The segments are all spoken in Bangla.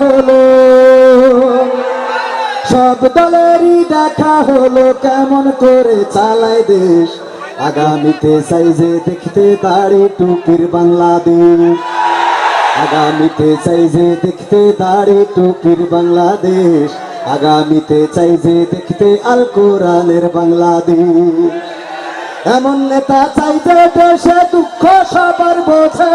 হলো। সব দলেরই দেখা হলো কেমন করে চালায় দেশ। আগামীতে সাইজে দেখতে দাড়ি টুপির বাংলাদেশ। আগামীতে চাই যে দেখতে দাড়ি টুপির বাংলাদেশ। আগামীতে চাই যে দেখতে আল কোরআনের বাংলাদেশ। এমন নেতা চাই যে দেশে দুঃখ সবার বোঝে।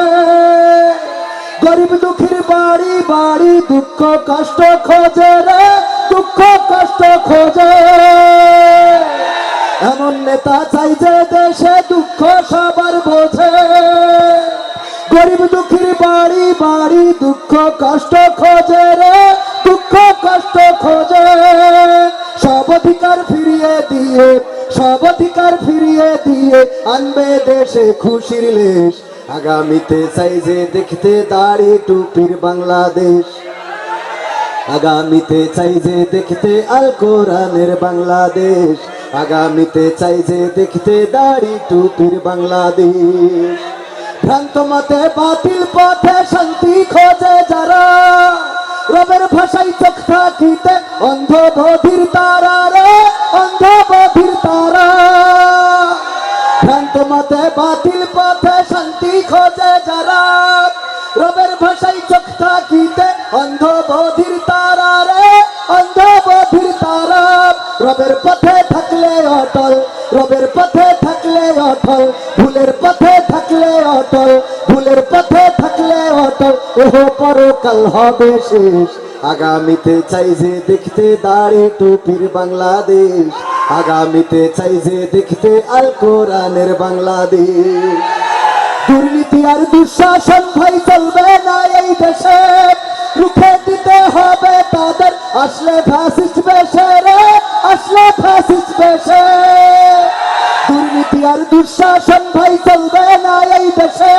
গরিব দুঃখীর বাড়ি বাড়ি দুঃখ, কষ্ট খোঁজে রে, দুঃখ, কষ্ট খোঁজে এমন নেতা চাই যে দেশে দুঃখ সবার বোঝে। গরিব দুঃখীর বাড়ি বাড়ি দুঃখ, কষ্ট খোঁজে রে, দুঃখ, কষ্ট খোঁজে। সব অধিকার ফিরিয়ে দিয়ে, সব অধিকার ফিরিয়ে দিয়ে আনবে দেশে খুশির লেশ। আগামীতে চাই যে দেখতে দাড়ি টুপির বাংলাদেশ। আগামীতে চাই যে দেখতে আল কোরআনের বাংলাদেশ। আগামীতে চাই যে দেখতে দাড়ি টুপির বাংলাদেশ। ভ্রান্ত মতে বাতিল পথে শান্তি খোঁজে যারা। রবের ভাষায় মতে বাতিল পথে শান্তি খোঁজে যারা। রবের ভাষায় চোখ থাকিতে অন্ধ বধির তারা রে অন্ধ বধির তারা। রবের পথে থাকলে অটল, রবের পথে থাকলে অটল, ভুলের পথে থাকলে অটল, ভুলের পথে থাকলে অটল। ওহ, পরকাল হবে শেষ। আগামীতে চাই যে দেখতে দাড়ি টুপির বাংলাদেশ। আগামীতে চাই যে দেখতে আল কোরআনের বাংলাদেশ। দুর্নীতি আর দুঃশাসন ভাই, চলবে না এই দেশে। রুখে দিতে হবে তাদের। আসলে ফ্যাসিস্ট বেশে রে আসলে ফ্যাসিস্ট বেশে দুর্নীতি আর দুঃশাসন ভাই, চলবে না এই দেশে।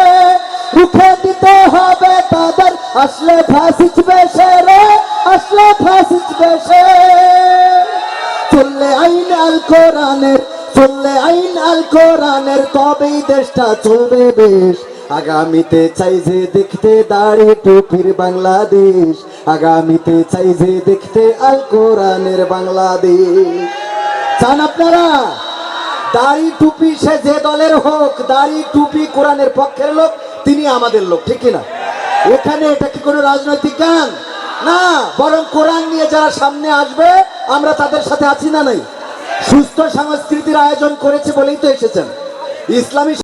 রুখে দিতে হবে তাদের। আসলে ফ্যাসিস্ট বেশে রে আসলে ফ্যাসিস্ট বেশে চললে আইন আল কোরআনের, চললে আইন আল কোরআনের, তবেই দেশটা চলবে বেশ। আগামীতে চাই যে দেখতে দাড়ি টুপির বাংলাদেশ, আগামীতে চাই যে দেখতে আল কোরআনের বাংলাদেশ। চান আপনারা? দাড়ি টুপি সে যে দলের হোক, দাড়ি টুপি কোরআনের পক্ষের লোক, তিনি আমাদের লোক, ঠিক না এখানে এটা কি কোনো রাজনৈতিক গান? না, বরং কোরআন নিয়ে যারা সামনে আসবে, আমরা তাদের সাথে আছি না নাই? সুস্থ সংস্কৃতির আয়োজন করেছে বলেই তো এসেছেন। ইসলামী